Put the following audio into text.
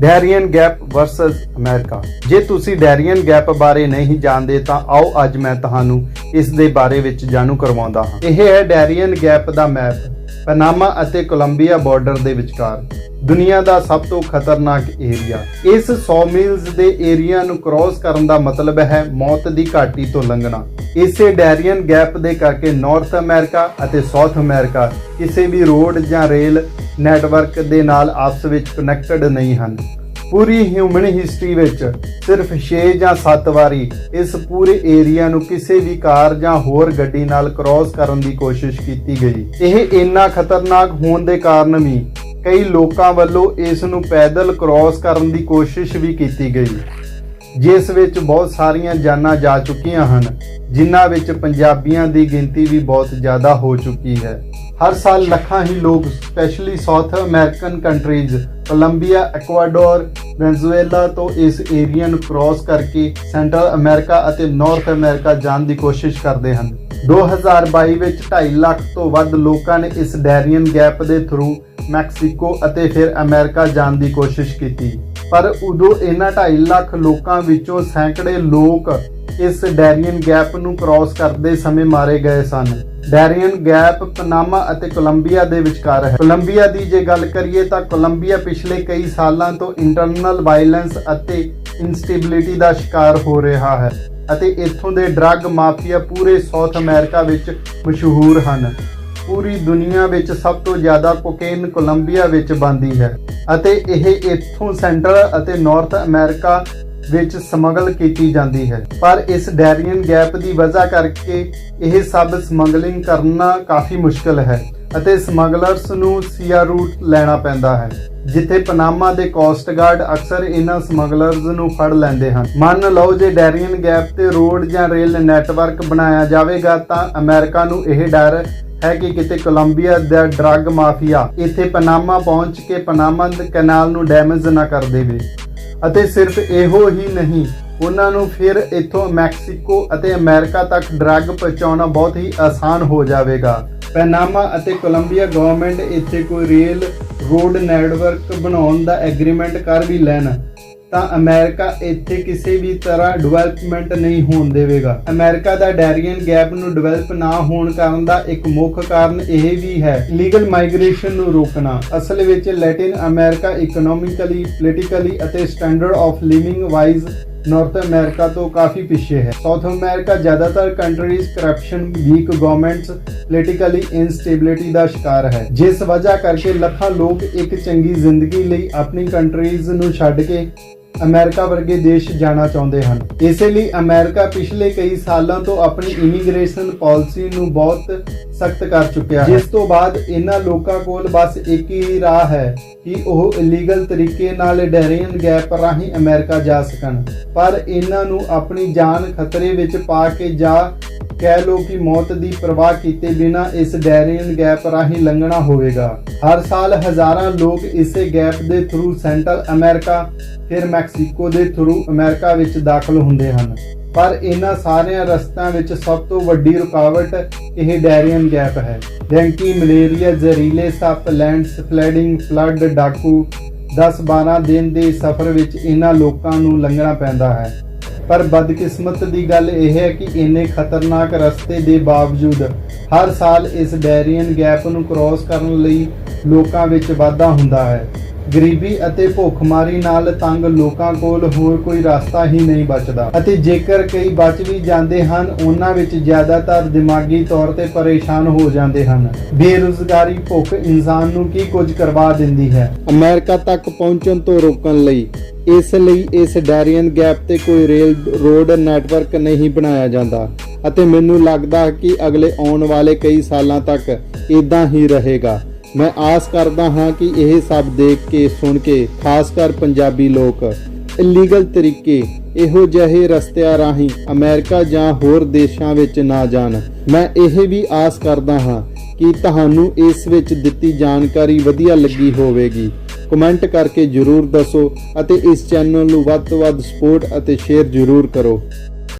ਡੈਰੀਅਨ gap versus America. ਜੇ ਤੁਸੀਂ ਡੈਰੀਅਨ gap ਬਾਰੇ ਨਹੀਂ ਜਾਣਦੇ, ਤਾਂ ਆਓ ਅੱਜ ਮੈਂ ਤੁਹਾਨੂੰ ਇਸ ਦੇ ਬਾਰੇ ਵਿੱਚ ਜਾਣੂ ਕਰਵਾਉਂਦਾ ਹਾਂ। ਇਹ ਹੈ ਡੈਰੀਅਨ ਗੈਪ ਦਾ ਮੈਪ। ਪਨਾਮਾ ਅਤੇ ਕੋਲੰਬੀਆ ਬਾਰਡਰ ਦੇ ਵਿਚਕਾਰ ਦੁਨੀਆ ਦਾ ਸਭ ਤੋਂ ਖਤਰਨਾਕ ਏਰੀਆ। ਇਸ 100 ਮੀਲਸ ਦੇ ਏਰੀਆ ਨੂੰ ਕ੍ਰਾਸ ਕਰਨ ਦਾ ਮਤਲਬ ਹੈ ਮੌਤ ਦੀ ਘਾਟੀ ਤੋਂ ਲੰਘਣਾ। ਇਸੇ ਡੈਰੀਅਨ ਗੈਪ ਦੇ ਕਰਕੇ ਨਾਰਥ ਅਮਰੀਕਾ ਅਤੇ ਸਾਊਥ ਅਮਰੀਕਾ ਕਿਸੇ ਵੀ ਰੋਡ ਜਾਂ ਰੇਲ ਨੈਟਵਰਕ ਦੇ ਨਾਲ ਆਪਸ ਵਿੱਚ ਕਨੈਕਟਡ ਨਹੀਂ ਹਨ। ਪੂਰੀ ਹਿਊਮਨ ਹਿਸਟਰੀ ਵਿੱਚ ਸਿਰਫ 6 ਜਾਂ 7 ਵਾਰੀ ਇਸ ਪੂਰੇ ਏਰੀਆ ਨੂੰ ਕਿਸੇ ਵੀ ਕਾਰ ਜਾਂ ਹੋਰ ਗੱਡੀ ਨਾਲ ਕ੍ਰਾਸ ਕਰਨ ਦੀ ਕੋਸ਼ਿਸ਼ ਕੀਤੀ ਗਈ। ਇਹ ਇੰਨਾ ਖਤਰਨਾਕ ਹੋਣ ਦੇ ਕਾਰਨ ਵੀ ਕਈ ਲੋਕਾਂ ਵੱਲੋਂ ਇਸ ਨੂੰ ਪੈਦਲ ਕ੍ਰਾਸ ਕਰਨ ਦੀ ਕੋਸ਼ਿਸ਼ ਵੀ ਕੀਤੀ ਗਈ, ਜਿਸ ਵਿੱਚ ਬਹੁਤ ਸਾਰੀਆਂ ਜਾਨਾਂ ਜਾ ਚੁੱਕੀਆਂ ਹਨ, ਜਿਨ੍ਹਾਂ ਵਿੱਚ ਪੰਜਾਬੀਆਂ ਦੀ ਗਿਣਤੀ ਵੀ ਬਹੁਤ ਜ਼ਿਆਦਾ ਹੋ ਚੁੱਕੀ ਹੈ। ਹਰ ਸਾਲ ਲੱਖਾਂ ਹੀ ਲੋਕ specially south American countries Colombia Ecuador Venezuela ਤੋਂ ਇਸ ਏਰੀਆ ਨੂੰ ਕ੍ਰਾਸ ਕਰਕੇ ਸੈਂਟਰਲ ਅਮਰੀਕਾ ਅਤੇ ਨਾਰਥ ਅਮਰੀਕਾ ਜਾਣ ਦੀ ਕੋਸ਼ਿਸ਼ ਕਰਦੇ ਹਨ। 2022 ਵਿੱਚ 2.5 ਲੱਖ ਤੋਂ ਵੱਧ ਲੋਕਾਂ ਨੇ ਇਸ ਡੈਰੀਅਨ ਗੈਪ ਦੇ ਥਰੂ ਮੈਕਸੀਕੋ ਅਤੇ ਫਿਰ ਅਮਰੀਕਾ ਜਾਣ ਦੀ ਕੋਸ਼ਿਸ਼ ਕੀਤੀ। ਪਰ ਉਦੋਂ ਇਹਨਾਂ 2.5 ਲੱਖ ਲੋਕਾਂ ਵਿੱਚੋਂ ਸੈਂਕੜੇ ਲੋਕ ਇਸ ਡੈਰੀਅਨ ਗੈਪ ਨੂੰ ਕ੍ਰਾਸ ਕਰਦੇ ਸਮੇਂ ਮਾਰੇ ਗਏ ਸਨ। ਡੈਰੀਅਨ ਗੈਪ ਪਨਾਮਾ ਅਤੇ ਕੋਲੰਬੀਆ ਦੇ ਵਿਚਕਾਰ ਹੈ। ਕੋਲੰਬੀਆ ਦੀ ਜੇ ਗੱਲ ਕਰੀਏ ਤਾਂ ਕੋਲੰਬੀਆ ਪਿਛਲੇ ਕਈ ਸਾਲਾਂ ਤੋਂ ਇੰਟਰਨਲ ਵਾਇਲੈਂਸ ਅਤੇ ਇਨਸਟੇਬਿਲਿਟੀ ਦਾ ਸ਼ਿਕਾਰ ਹੋ ਰਿਹਾ ਹੈ ਅਤੇ ਇੱਥੋਂ ਦੇ ਡਰੱਗ ਮਾਫੀਆ ਪੂਰੇ ਸਾਊਥ ਅਮਰੀਕਾ ਵਿੱਚ ਮਸ਼ਹੂਰ ਹਨ। ਪੂਰੀ ਦੁਨੀਆ ਵਿੱਚ ਸਭ ਤੋਂ ਜ਼ਿਆਦਾ ਕੋਕੇਨ ਕੋਲੰਬੀਆ ਵਿੱਚ ਬਣਦੀ ਹੈ ਅਤੇ ਇਹ ਇੱਥੋਂ ਸੈਂਟਰਲ ਅਤੇ ਨਾਰਥ ਅਮਰੀਕਾ ਵਿੱਚ ਸਮਗਲ ਕੀਤੀ ਜਾਂਦੀ ਹੈ। ਪਰ ਇਸ ਡੈਰੀਅਨ ਗੈਪ ਦੀ ਵਜ੍ਹਾ ਕਰਕੇ ਇਹ ਸਭ ਸਮਗਲਿੰਗ ਕਰਨਾ ਕਾਫੀ ਮੁਸ਼ਕਲ ਹੈ ਅਤੇ ਸਮਗਲਰਸ ਨੂੰ ਸੀਆ ਰੂਟ ਲੈਣਾ ਪੈਂਦਾ ਹੈ, ਜਿੱਥੇ ਪਨਾਮਾ ਦੇ ਕੋਸਟ ਗਾਰਡ ਅਕਸਰ ਇਹਨਾਂ ਸਮਗਲਰਸ ਨੂੰ ਫੜ ਲੈਂਦੇ ਹਨ। ਮੰਨ ਲਓ ਜੇ ਡੈਰੀਅਨ ਗੈਪ ਤੇ ਰੋਡ ਜਾਂ ਰੇਲ ਨੈਟਵਰਕ ਬਣਾਇਆ ਜਾਵੇਗਾ ਤਾਂ ਅਮਰੀਕਾ ਨੂੰ ਇਹ ਡਰ ਹੈ ਕਿ ਕਿਤੇ ਕੋਲੰਬੀਆ ਦਾ ਡਰੱਗ ਮਾਫੀਆ ਇੱਥੇ ਪਨਾਮਾ ਪਹੁੰਚ ਕੇ ਪਨਾਮਾ ਦੇ ਕੈਨਾਲ ਨੂੰ ਡੈਮੇਜ ਨਾ ਕਰ ਦੇਵੇ। ਅਤੇ ਸਿਰਫ ਇਹੋ ਹੀ ਨਹੀਂ, ਉਹਨਾਂ ਨੂੰ ਫਿਰ ਇੱਥੋਂ ਮੈਕਸੀਕੋ ਅਤੇ ਅਮਰੀਕਾ ਤੱਕ ਡਰੱਗ ਪਹੁੰਚਾਉਣਾ ਬਹੁਤ ਹੀ ਆਸਾਨ ਹੋ ਜਾਵੇਗਾ। ਪੈਨਾਮਾ ਅਤੇ ਕੋਲੰਬੀਆ ਗਵਰਨਮੈਂਟ ਇੱਥੇ ਕੋਈ ਰੇਲ ਰੋਡ ਨੈਟਵਰਕ ਬਣਾਉਣ ਦਾ ਐਗਰੀਮੈਂਟ ਕਰ ਵੀ ਲੈਣ। ਤਾਂ ਅਮਰੀਕਾ ਇੱਥੇ ਕਿਸੇ ਵੀ ਤਰ੍ਹਾਂ ਡਿਵੈਲਪਮੈਂਟ ਨਹੀਂ ਹੋਣ ਦੇਵੇਗਾ। ਅਮਰੀਕਾ ਦਾ ਡੈਰੀਅਨ ਗੈਪ ਨੂੰ ਡਿਵੈਲਪ ਨਾ ਹੋਣ ਕਾਰਨ ਦਾ ਇੱਕ ਮੁੱਖ ਕਾਰਨ ਇਹ ਵੀ ਹੈ ਲੀਗਲ ਮਾਈਗ੍ਰੇਸ਼ਨ ਨੂੰ ਰੋਕਣਾ। ਅਸਲ ਵਿੱਚ ਲੈਟਿਨ ਅਮਰੀਕਾ ਇਕਨੋਮਿਕਲੀ ਪੋਲੀਟੀਕਲੀ ਅਤੇ standard of living wise north America ਤੋਂ ਕਾਫੀ ਪਿੱਛੇ ਹੈ। ਸਾਊਥ ਅਮਰੀਕਾ ਜ਼ਿਆਦਾਤਰ countries corruption weak governments politically instability ਦਾ ਸ਼ਿਕਾਰ ਹੈ। ਜਿਸ ਵਜ੍ਹਾ ਕਰਕੇ ਲੱਖਾਂ ਲੋਕ ਇੱਕ ਚੰਗੀ ਜ਼ਿੰਦਗੀ ਲਈ ਆਪਣੀ ਕੰਟਰੀਜ਼ ਨੂੰ ਛੱਡ ਕੇ ਅਮਰੀਕਾ ਵਰਗੇ ਦੇਸ਼ ਜਾਣਾ ਚਾਹੁੰਦੇ ਹਨ। ਇਸੇ ਲਈ ਅਮਰੀਕਾ ਪਿਛਲੇ ਕਈ ਸਾਲਾਂ ਤੋਂ ਆਪਣੀ ਇਮੀਗ੍ਰੇਸ਼ਨ ਪਾਲਿਸੀ ਨੂੰ ਬਹੁਤ ਸਖਤ ਕਰ ਚੁੱਕਿਆ ਹੈ। ਜਿਸ ਤੋਂ ਬਾਅਦ ਇਹਨਾਂ ਲੋਕਾਂ ਕੋਲ ਬਸ ਇੱਕ ਹੀ ਰਾਹ ਹੈ ਕਿ ਉਹ ਇਲੀਗਲ ਤਰੀਕੇ ਨਾਲ ਡੈਰੀਅਨ ਗੈਪ ਰਾਹੀਂ ਅਮਰੀਕਾ ਜਾ ਸਕਣ। ਪਰ ਇਹਨਾਂ ਨੂੰ ਆਪਣੀ ਜਾਨ ਖਤਰੇ ਵਿੱਚ ਪਾ ਕੇ ਜਾ ਕਹਿ ਲੋ ਕਿ ਮੌਤ ਦੀ ਪਰਵਾਹ ਕੀਤੇ ਬਿਨਾ ਇਸ ਡੈਰੀਅਨ ਗੈਪ ਰਾਹੀਂ ਲੰਘਣਾ ਹੋਵੇਗਾ। ਹਰ ਸਾਲ ਹਜ਼ਾਰਾਂ ਲੋਕ ਇਸੇ ਗੈਪ ਦੇ ਥਰੂ ਸੈਂਟਰਲ ਅਮਰੀਕਾ, ਫਿਰ ਮੈਕਸੀਕੋ ਦੇ ਥਰੂ ਅਮਰੀਕਾ ਵਿੱਚ ਦਾਖਲ ਹੁੰਦੇ ਹਨ। ਪਰ ਇਹਨਾਂ ਸਾਰਿਆਂ ਰਸਤਿਆਂ ਵਿੱਚ ਸਭ ਤੋਂ ਵੱਡੀ ਰੁਕਾਵਟ ਇਹ ਡੈਰੀਅਨ ਗੈਪ ਹੈ। ਡੈਂਕੀ, ਮਲੇਰੀਆ, ਜ਼ਹਿਰੀਲੇ ਸੱਪ, ਲੈਂਡਸ, ਫਲੈਡਿੰਗ, ਫਲੱਡ, ਡਾਕੂ 10-12 ਦਿਨ ਦੇ ਸਫ਼ਰ ਵਿੱਚ ਇਹਨਾਂ ਲੋਕਾਂ ਨੂੰ ਲੰਘਣਾ ਪੈਂਦਾ ਹੈ। ਪਰ ਬਦਕਿਸਮਤ ਦੀ ਗੱਲ ਇਹ ਹੈ ਕਿ ਇੰਨੇ ਖਤਰਨਾਕ ਰਸਤੇ ਦੇ ਬਾਵਜੂਦ ਹਰ ਸਾਲ ਇਸ ਡੈਰੀਅਨ ਗੈਪ ਨੂੰ ਕ੍ਰਾਸ ਕਰਨ ਲਈ ਲੋਕਾਂ ਵਿੱਚ ਵਾਧਾ ਹੁੰਦਾ ਹੈ। ਗਰੀਬੀ ਅਤੇ ਭੁੱਖਮਾਰੀ ਨਾਲ ਤੰਗ ਲੋਕਾਂ ਕੋਲ ਹੋਰ ਕੋਈ ਰਸਤਾ ਹੀ ਨਹੀਂ ਬਚਦਾ। ਅਤੇ ਜੇਕਰ ਕਈ ਬਚ ਵੀ ਜਾਂਦੇ ਹਨ, ਉਹਨਾਂ ਵਿੱਚ ਜ਼ਿਆਦਾਤਰ ਦਿਮਾਗੀ ਤੌਰ ਤੇ ਪਰੇਸ਼ਾਨ ਹੋ ਜਾਂਦੇ ਹਨ। ਬੇਰੁਜ਼ਗਾਰੀ ਭੁੱਖ ਇਨਸਾਨ ਨੂੰ ਕੀ ਕੁਝ ਕਰਵਾ ਦਿੰਦੀ ਹੈ? ਅਮਰੀਕਾ ਤੱਕ ਪਹੁੰਚਣ ਤੋਂ ਰੋਕਣ ਲਈ। ਇਸ ਲਈ ਇਸ ਡੈਰੀਅਨ ਗੈਪ ਤੇ ਕੋਈ ਰੇਲ ਰੋਡ ਨੈਟਵਰਕ ਨਹੀਂ ਬਣਾਇਆ ਜਾਂਦਾ। ਅਤੇ ਮੈਨੂੰ ਲੱਗਦਾ ਕਿ ਅਗਲੇ ਆਉਣ ਵਾਲੇ ਕਈ ਸਾਲਾਂ ਤੱਕ ਇਦਾਂ ਹੀ ਰਹੇਗਾ। ਮੈਂ ਆਸ ਕਰਦਾ ਹਾਂ ਕਿ ਇਹ ਸਭ ਦੇਖ ਕੇ, ਸੁਣ ਕੇ, ਖਾਸ ਕਰ ਪੰਜਾਬੀ ਲੋਕ ਇਲੀਗਲ ਤਰੀਕੇ, ਇਹੋ ਜਿਹੇ ਰਸਤਿਆਂ ਰਾਹੀਂ ਅਮਰੀਕਾ ਜਾਂ ਹੋਰ ਦੇਸ਼ਾਂ ਵਿੱਚ ਨਾ ਜਾਣ। ਮੈਂ ਇਹ ਵੀ ਆਸ ਕਰਦਾ ਹਾਂ ਕਿ ਤੁਹਾਨੂੰ ਇਸ ਵਿੱਚ ਦਿੱਤੀ ਜਾਣਕਾਰੀ ਵਧੀਆ ਲੱਗੀ ਹੋਵੇਗੀ। ਕਮੈਂਟ ਕਰਕੇ ਜਰੂਰ ਦੱਸੋ ਅਤੇ ਇਸ ਚੈਨਲ ਨੂੰ ਵੱਧ ਤੋਂ ਵੱਧ ਸਪੋਰਟ ਅਤੇ ਸ਼ੇਅਰ ਜਰੂਰ ਕਰੋ।